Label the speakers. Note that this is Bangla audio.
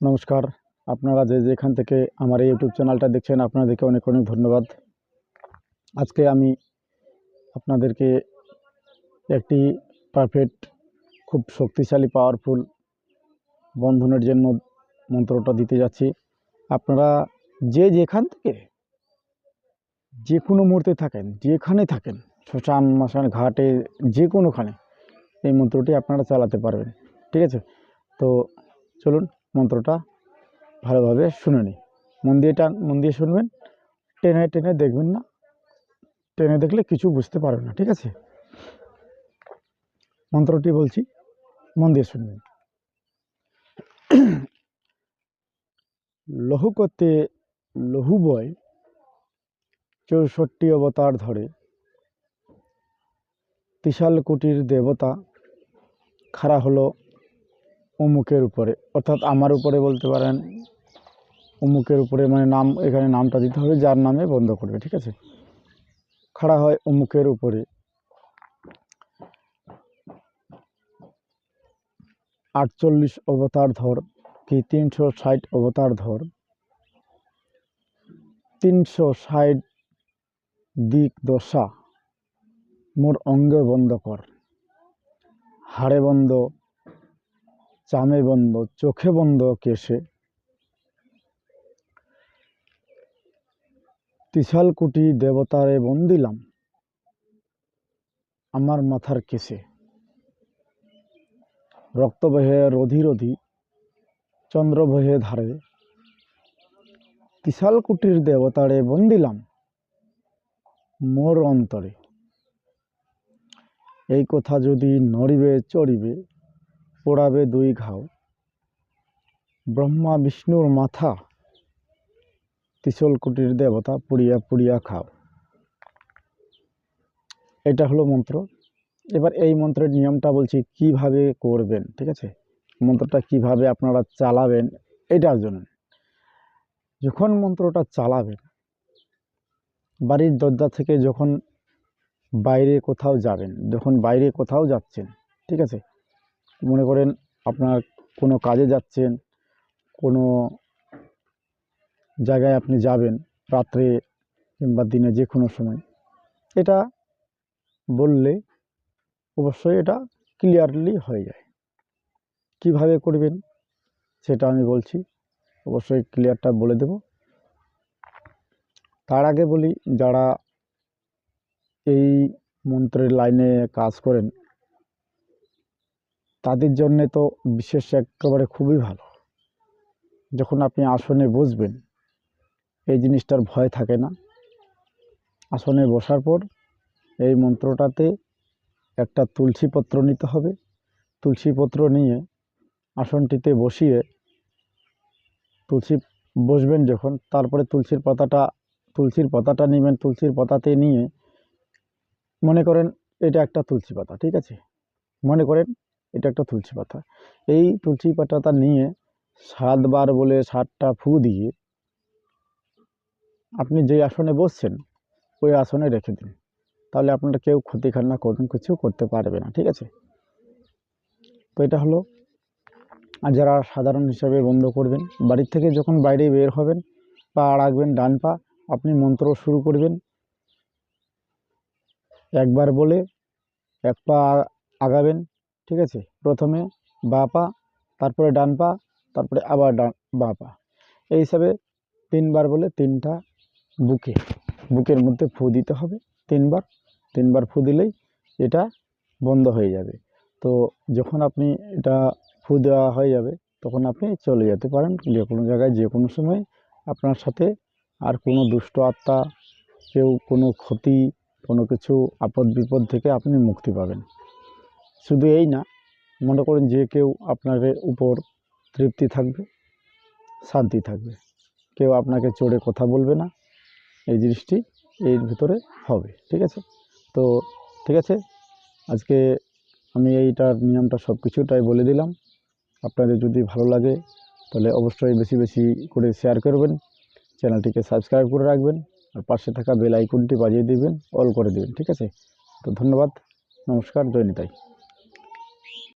Speaker 1: নমস্কার। আপনারা যে যেখান থেকে আমার এই ইউটিউব চ্যানেলটা দেখছেন আপনাদেরকে অনেক অনেক ধন্যবাদ। আজকে আমি আপনাদেরকে একটি পারফেক্ট খুব শক্তিশালী পাওয়ারফুল বন্ধনের জন্য মন্ত্রটা দিতে যাচ্ছি। আপনারা যে যেখান থেকে যে কোনো মুহূর্তে থাকেন, যেখানে থাকেন, শ্মশান মশান ঘাটে, যে কোনোখানে, এই মন্ত্রটি আপনারা চালাতে পারবেন। ঠিক আছে? তো চলুন মন্ত্রটা ভালোভাবে শুনে নিই। মন দিয়ে টান, মন দিয়ে শুনবেন, টেনে টেনে দেখবেন না, টেনে দেখলে কিছু বুঝতে পারবেন না, ঠিক আছে? মন্ত্রটি বলছি, মন দিয়ে শুনবেন। লহু বয় চৌষট্টি অবতার ধরে ত্রিশাল কোটির দেবতা, খাড়া হলো অমুকের উপরে। অর্থাৎ আমার উপরে বলতে পারেন অমুকের উপরে মানে নাম, এখানে নামটা দিতে হবে, যার নামে বন্ধ করবে, ঠিক আছে? খাড়া হয় অমুকের উপরে। আটচল্লিশ অবতার ধর, কি তিনশো ষাট অবতার ধর? তিনশো ষাট দিক দশা, মোর অঙ্গে বন্ধ কর। হাড়ে বন্ধ চামে বন্ধ, চোখে বন্ধ কেশে। ত্রিশাল কুটি দেবতারে বন্দিলাম, আমার মাথার কেশে। রক্ত বহে রধি রধি, চন্দ্র বহে ধারে। ত্রিশাল কুটির দেবতারে বন্দিলাম, মোর অন্তরে। এই কথা যদি নড়িবে, চড়িবে পোড়াবে দুই ঘাও। ব্রহ্মা, বিষ্ণুর মাথা, ত্রিশল কুটির দেবতা পুড়িয়া পুড়িয়া খাও। এটা হলো মন্ত্র। এবার এই মন্ত্রের নিয়মটা বলছি, কীভাবে করবেন, ঠিক আছে? মন্ত্রটা কীভাবে আপনারা চালাবেন এটার জন্য যখন মন্ত্রটা চালাবেন, বাড়ির দরজা থেকে যখন বাইরে কোথাও যাবেন, যখন বাইরে কোথাও যাচ্ছেন, ঠিক আছে? মনে করেন আপনার কোনো কাজে যাচ্ছেন, কোনো জায়গায় আপনি যাবেন রাত্রে কিংবা দিনে যে কোনো সময়, এটা বললে অবশ্যই এটা ক্লিয়ারলি হয়ে যায়। কীভাবে করবেন সেটা আমি বলছি, অবশ্যই ক্লিয়ারটা বলে দেব। তার আগে বলি, যারা এই মন্ত্রের লাইনে কাজ করেন তাদের জন্যে তো বিশেষ একেবারে খুবই ভালো। যখন আপনি আসনে বসবেন, এই জিনিসটার ভয় থাকে না। আসনে বসার পর এই মন্ত্রটাতে একটা তুলসীপত্র নিতে হবে। তুলসীপত্র নিয়ে আসনটিতে বসিয়ে তুলসী বসবেন যখন, তারপরে তুলসীর পাতাটা তুলসীর পাতাটা নেবেন, তুলসীর পাতাতে নিয়ে মনে করেন এটা একটা তুলসী পাতা, ঠিক আছে? মনে করেন এটা একটা তুলসী পাতা। এই তুলসী পাতাটা নিয়ে সাতবার বলে সাতটা ফু দিয়ে আপনি যে আসনে বসছেন, ওই আসনে রেখে দিন। তাহলে আপনারা কেউ ক্ষতি খান না, কোনো কিছু করতে পারবে না, ঠিক আছে? তো এটা হলো, আর যারা সাধারণ হিসাবে বন্ধ করবেন, বাড়ির থেকে যখন বাইরে বের হবেন, পা রাখবেন ডান পা, আপনি মন্ত্র শুরু করবেন। একবার বলে, এক পা আগাবেন ঠিক আছে? প্রথমে বা পা, তারপরে ডান পা, তারপরে আবার ডান বা পা। এই হিসাবে তিনবার বলে তিনটা বুকে। বুকের মধ্যে ফু দিতে হবে তিনবার। তিনবার ফু দিলেই এটা বন্ধ হয়ে যাবে। তো যখন আপনি এটা ফু দেওয়া হয়ে যাবে, তখন আপনি চলে যেতে পারেন যে কোনো জায়গায়, যে কোনো সময় আপনার সাথে আর কোনো দুষ্ট আত্মা, কেউ কোনো ক্ষতি, কোনো কিছু আপদ বিপদ থেকে আপনি মুক্তি পাবেন। শুধু এই না, মনে করেন যে কেউ আপনার উপর তৃপ্তি থাকবে, শান্তি থাকবে। কেউ আপনাকে চড়ে কথা বলবে না, এই জিনিসটি এর ভিতরে হবে, ঠিক আছে? তো ঠিক আছে, আজকে আমি এইটার নিয়মটা সব কিছুটাই বলে দিলাম। আপনাদের যদি ভালো লাগে, তাহলে অবশ্যই বেশি বেশি করে শেয়ার করবেন, চ্যানেলটিকে সাবস্ক্রাইব করে রাখবেন, আর পাশে থাকা বেল আইকনটি বাজিয়ে দিবেন অল করে দেবেন, ঠিক আছে? তো ধন্যবাদ, নমস্কার, জয় নিতাই।